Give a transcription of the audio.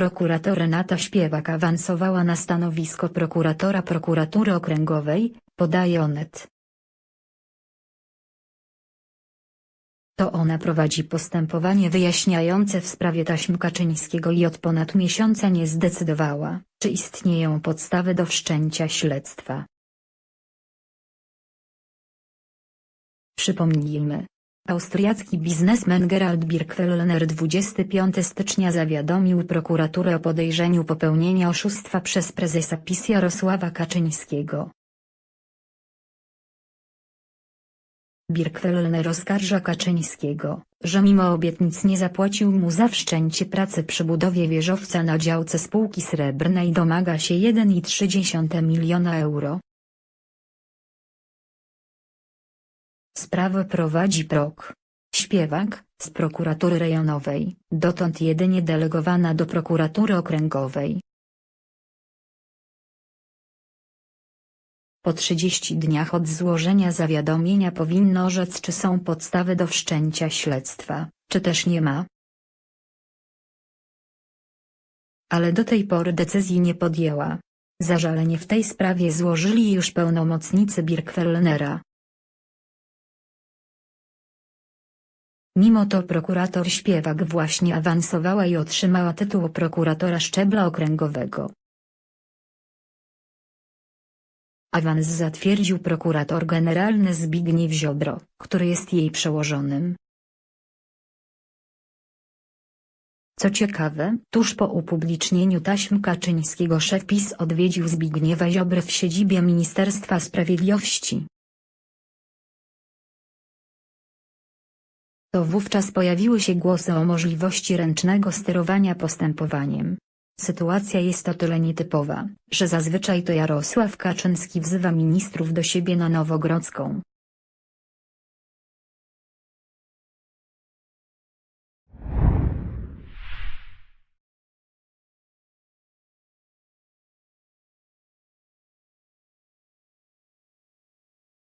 Prokurator Renata Śpiewak awansowała na stanowisko prokuratora prokuratury okręgowej, podaje Onet. To ona prowadzi postępowanie wyjaśniające w sprawie taśm Kaczyńskiego i od ponad miesiąca nie zdecydowała, czy istnieją podstawy do wszczęcia śledztwa. Przypomnijmy. Austriacki biznesmen Gerald Birkwellner 25 stycznia zawiadomił prokuraturę o podejrzeniu popełnienia oszustwa przez prezesa PiS Jarosława Kaczyńskiego. Birkwellner oskarża Kaczyńskiego, że mimo obietnic nie zapłacił mu za wszczęcie pracy przy budowie wieżowca na działce spółki srebrnej domaga się 1,3 miliona euro. Sprawę prowadzi prok. Śpiewak, z prokuratury rejonowej, dotąd jedynie delegowana do prokuratury okręgowej. Po 30 dniach od złożenia zawiadomienia powinno orzec czy są podstawy do wszczęcia śledztwa, czy też nie ma. Ale do tej pory decyzji nie podjęła. Zażalenie w tej sprawie złożyli już pełnomocnicy Birkwellnera. Mimo to prokurator Śpiewak właśnie awansowała i otrzymała tytuł prokuratora szczebla okręgowego. Awans zatwierdził prokurator generalny Zbigniew Ziobro, który jest jej przełożonym. Co ciekawe, tuż po upublicznieniu taśm Kaczyńskiego szef PiS odwiedził Zbigniewa Ziobry w siedzibie Ministerstwa Sprawiedliwości. To wówczas pojawiły się głosy o możliwości ręcznego sterowania postępowaniem. Sytuacja jest o tyle nietypowa, że zazwyczaj to Jarosław Kaczyński wzywa ministrów do siebie na Nowogrodzką,